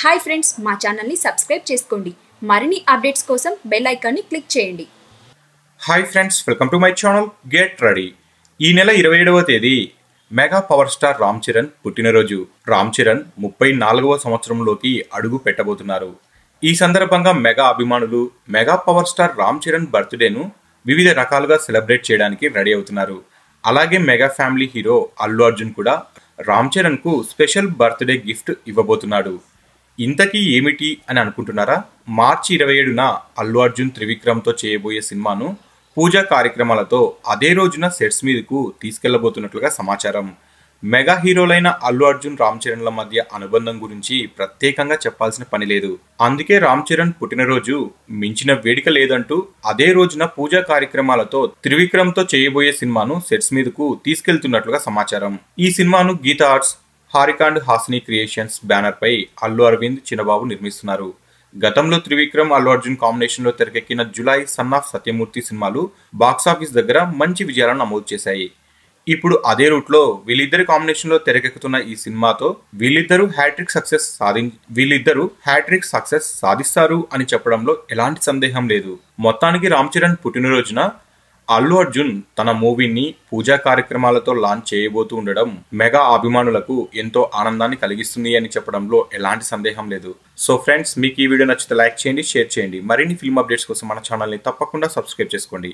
Hi friends మా ఛానల్ని subscribe చేసుకోండి. మరిన్ని అప్డేట్స్ కోసం బెల్ ఐకాన్ని క్లిక్ చేయండి. Hi friends welcome to my channel get ready. ఈ నెల ఇరవై ఏడవ తేదీ mega power star Ram Charan పుట్టినరోజు. రామ్ చరణ్ ముప్పై నాలుగవ సంవత్సరంలోకి అడుగు పెట్టబోతున్నారు. ఈ సందర్భంగా మెగా అభిమానులు mega power star Ram Charan బర్త్డేను వివిధ రకాలుగా సెలబ్రేట్ చేయడానికి రెడీ అవుతున్నారు. అలాగే mega family hero Allu Arjun కూడా రామ్ చరణ్కు స్పెషల్ బర్త్డే గిఫ్ట్ ఇవ్వబోతున్నాడు. ఇంతకీ ఏమిటి అని అనుకుంటున్నారా? మార్చి ఇరవై ఏడున అల్లు అర్జున్ త్రివిక్రమ్తో చేయబోయే సినిమాను పూజా కార్యక్రమాలతో అదే రోజున సెట్స్ మీదకు తీసుకెళ్ళబోతున్నట్లుగా సమాచారం. మెగా హీరోలైన అల్లు అర్జున్ రామ్ చరణ్ల మధ్య అనుబంధం గురించి ప్రత్యేకంగా చెప్పాల్సిన పని లేదు. అందుకే రామ్ చరణ్ పుట్టినరోజు మించిన వేడుక లేదంటూ అదే రోజున పూజా కార్యక్రమాలతో త్రివిక్రమ్తో చేయబోయే సినిమాను సెట్స్ మీదకు తీసుకెళ్తున్నట్లుగా సమాచారం. ఈ సినిమాను Geetha arts Haarika and Hassine creations banner పై అల్లు అరవింద్ చిన్నబాబు నిర్మిస్తున్నారు. గతంలో త్రివిక్రమ్ అల్లు అర్జున్ కాంబినేషన్లో తెరకెక్కిన జులై సన్ ఆఫ్ సత్యమూర్తి సినిమాలు బాక్సాఫీస్ దగ్గర మంచి విజయాలను నమోదు చేశాయి. ఇప్పుడు అదే రూట్లో వీళ్ళిద్దరి కాంబినేషన్లో తెరకెక్కుతున్న ఈ సినిమాతో వీళ్ళిద్దరూ హ్యాట్రిక్ సక్సెస్ సాధి వీళ్ళిద్దరూ హ్యాట్రిక్ సక్సెస్ సాధిస్తారు అని చెప్పడంలో ఎలాంటి సందేహం లేదు. మొత్తానికి రామ్ చరణ్ పుట్టినరోజున అల్లు అర్జున్ తన మూవీని పూజా కార్యక్రమాలతో లాంచ్ చేయబోతూ ఉండడం మెగా అభిమానులకు ఎంతో ఆనందాన్ని కలిగిస్తుంది అని చెప్పడంలో ఎలాంటి సందేహం లేదు. సో ఫ్రెండ్స్ మీకు ఈ వీడియో నచ్చితే లైక్ చేయండి షేర్ చేయండి. మరిన్ని ఫిల్మ్ అప్డేట్స్ కోసం మన ఛానల్ని తప్పకుండా సబ్స్క్రైబ్ చేసుకోండి.